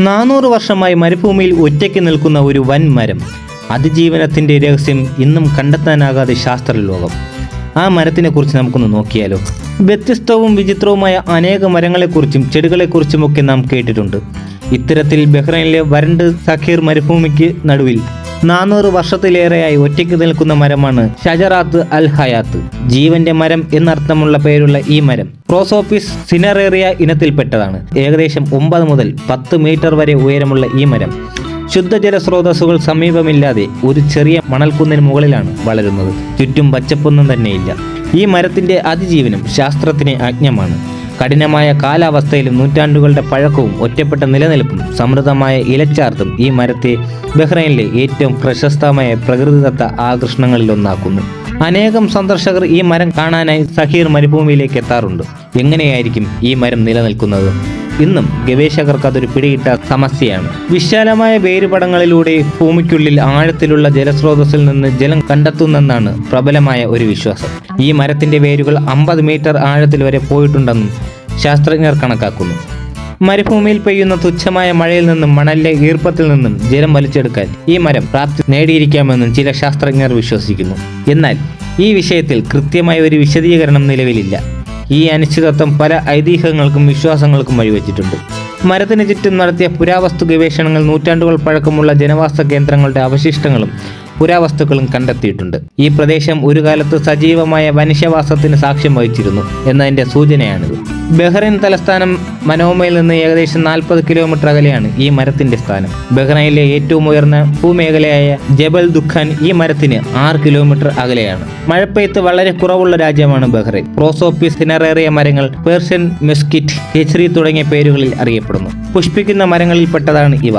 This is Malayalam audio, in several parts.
നാനൂറ് വർഷമായി മരുഭൂമിയിൽ ഒറ്റയ്ക്ക് നിൽക്കുന്ന ഒരു വൻ മരം. അതിജീവനത്തിന്റെ രഹസ്യം ഇന്നും കണ്ടെത്താനാകാതെ ശാസ്ത്രലോകം. ആ മരത്തിനെ കുറിച്ച് നമുക്കൊന്ന് നോക്കിയാലോ? വ്യത്യസ്തവും വിചിത്രവുമായ അനേക മരങ്ങളെക്കുറിച്ചും ചെടികളെക്കുറിച്ചുമൊക്കെ നാം കേട്ടിട്ടുണ്ട്. ഇത്തരത്തിൽ ബഹ്റൈനിലെ വരണ്ട് സഖീർ മരുഭൂമിക്ക് നടുവിൽ നാനൂറ് വർഷത്തിലേറെയായി ഒറ്റയ്ക്ക് നിൽക്കുന്ന മരമാണ് ഷജറാത്ത് അൽ ഹയാത്ത്. ജീവന്റെ മരം എന്നർത്ഥമുള്ള പേരുള്ള ഈ മരം ക്രോസോപ്പിസ് സിനറേറിയ ഇനത്തിൽപ്പെട്ടതാണ്. ഏകദേശം ഒമ്പത് മുതൽ പത്ത് മീറ്റർ വരെ ഉയരമുള്ള ഈ മരം ശുദ്ധജല സ്രോതസ്സുകൾ സമീപമില്ലാതെ ഒരു ചെറിയ മണൽക്കുന്നിന് മുകളിലാണ് വളരുന്നത്. ചുറ്റും പച്ചപ്പൊന്നും തന്നെയില്ല. ഈ മരത്തിന്റെ അതിജീവനം ശാസ്ത്രത്തിന് അജ്ഞമാണ് കഠിനമായ കാലാവസ്ഥയിലും നൂറ്റാണ്ടുകളുടെ പഴക്കവും ഒറ്റപ്പെട്ട നിലനിൽപ്പും സമൃദ്ധമായ ഇലച്ചാർത്തും ഈ മരത്തെ ബഹ്റൈനിലെ ഏറ്റവും പ്രശസ്തമായ പ്രകൃതിദത്ത ആകർഷണങ്ങളിലൊന്നാക്കുന്നു. അനേകം സന്ദർശകർ ഈ മരം കാണാനായി സഹീർ മരുഭൂമിയിലേക്ക് എത്താറുണ്ട്. എങ്ങനെയായിരിക്കും ഈ മരം നിലനിൽക്കുന്നത്? ഇന്നും ഗവേഷകർക്ക് അതൊരു പിടിയിട്ട സമസ്യയാണ്. വിശാലമായ വേരുപടങ്ങളിലൂടെ ഭൂമിക്കുള്ളിൽ ആഴത്തിലുള്ള ജലസ്രോതസ്സിൽ നിന്ന് ജലം കണ്ടെത്തുന്നെന്നാണ് പ്രബലമായ ഒരു വിശ്വാസം. ഈ മരത്തിന്റെ വേരുകൾ അമ്പത് മീറ്റർ ആഴത്തിൽ വരെ പോയിട്ടുണ്ടെന്നും ശാസ്ത്രജ്ഞർ കണക്കാക്കുന്നു. മരുഭൂമിയിൽ പെയ്യുന്ന തുച്ഛമായ മഴയിൽ നിന്നും മണലിലെ ഈർപ്പത്തിൽ നിന്നും ജലം വലിച്ചെടുക്കാൻ ഈ മരം പ്രാപ്തി നേടിയിരിക്കാമെന്നും ചില ശാസ്ത്രജ്ഞർ വിശ്വസിക്കുന്നു. എന്നാൽ ഈ വിഷയത്തിൽ കൃത്യമായ ഒരു വിശദീകരണം നിലവിലില്ല. ഈ അനിശ്ചിതത്വം പല ഐതിഹ്യങ്ങൾക്കും വിശ്വാസങ്ങൾക്കും വഴിവെച്ചിട്ടുണ്ട്. മരത്തിന് ചുറ്റും നടത്തിയ പുരാവസ്തു ഗവേഷണങ്ങൾ നൂറ്റാണ്ടുകൾ പഴക്കമുള്ള ജനവാസ കേന്ദ്രങ്ങളുടെ അവശിഷ്ടങ്ങളും പുരാവസ്തുക്കളും കണ്ടെത്തിയിട്ടുണ്ട്. ഈ പ്രദേശം ഒരു കാലത്ത് സജീവമായ മനുഷ്യവാസത്തിന് സാക്ഷ്യം വഹിച്ചിരുന്നു എന്നതിന്റെ സൂചനയാണിത്. ബഹ്റൈൻ തലസ്ഥാനം മനോമയിൽ നിന്ന് ഏകദേശം നാൽപ്പത് കിലോമീറ്റർ അകലെയാണ് ഈ മരത്തിന്റെ സ്ഥാനം. ബഹ്റൈനിലെ ഏറ്റവും ഉയർന്ന ഭൂമേഖലയായ ജബൽ ദുഖാൻ ഈ മരത്തിന് ആറ് കിലോമീറ്റർ അകലെയാണ്. മഴപ്പെയ്ത്ത് വളരെ കുറവുള്ള രാജ്യമാണ് ബഹ്റൈൻ. പ്രോസോപ്പിസ് സിനറേറിയ മരങ്ങൾ പേർഷ്യൻ മെസ്കിറ്റ് ഹെച്രി തുടങ്ങിയ പേരുകളിൽ അറിയപ്പെടുന്നു. പുഷ്പിക്കുന്ന മരങ്ങളിൽപ്പെട്ടതാണ് ഇവ.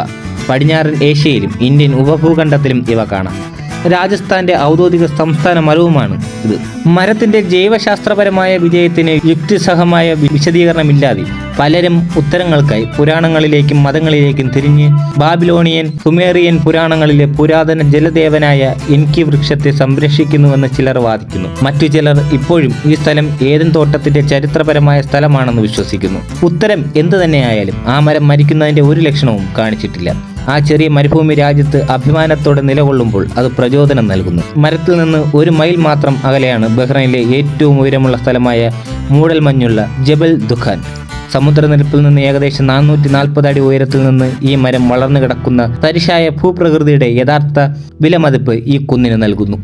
പടിഞ്ഞാറൻ ഏഷ്യയിലും ഇന്ത്യൻ ഉപഭൂഖണ്ഡത്തിലും ഇവ കാണാം. രാജസ്ഥാന്റെ ഔദ്യോഗിക സംസ്ഥാന മരവുമാണ് ഇത്. മരത്തിന്റെ ജൈവശാസ്ത്രപരമായ വിജയത്തിന് യുക്തിസഹമായ വിശദീകരണമില്ലാതെ പലരും ഉത്തരങ്ങൾക്കായി പുരാണങ്ങളിലേക്കും മതങ്ങളിലേക്കും തിരിഞ്ഞ് ബാബിലോണിയൻ സുമേറിയൻ പുരാണങ്ങളിലെ പുരാതന ജലദേവനായ എൻകി വൃക്ഷത്തെ സംരക്ഷിക്കുന്നുവെന്ന് ചിലർ വാദിക്കുന്നു. മറ്റു ചിലർ ഇപ്പോഴും ഈ സ്ഥലം ഏതൻ തോട്ടത്തിന്റെ ചരിത്രപരമായ സ്ഥലമാണെന്ന് വിശ്വസിക്കുന്നു. ഉത്തരം എന്തു തന്നെയായാലും ആ മരം മരിക്കുന്നതിന്റെ ഒരു ലക്ഷണവും കാണിച്ചിട്ടില്ല. ആ ചെറിയ മരുഭൂമി രാജ്യത്ത് അഭിമാനത്തോടെ നിലകൊള്ളുമ്പോൾ അത് പ്രചോദനം നൽകുന്നു. മരത്തിൽ നിന്ന് ഒരു മൈൽ മാത്രം അകലെയാണ് ബഹ്റൈനിലെ ഏറ്റവും ഉയരമുള്ള സ്ഥലമായ മൂടൽമഞ്ഞുള്ള ജബൽ ദുഖാൻ. സമുദ്രനിരപ്പിൽ നിന്ന് ഏകദേശം നാനൂറ്റി നാൽപ്പത് അടി ഉയരത്തിൽ നിന്ന് ഈ മരം വളർന്നു കിടക്കുന്ന തരിശായ ഭൂപ്രകൃതിയുടെ യഥാർത്ഥ വിലമതിപ്പ് ഈ കുന്നിന് നൽകുന്നു.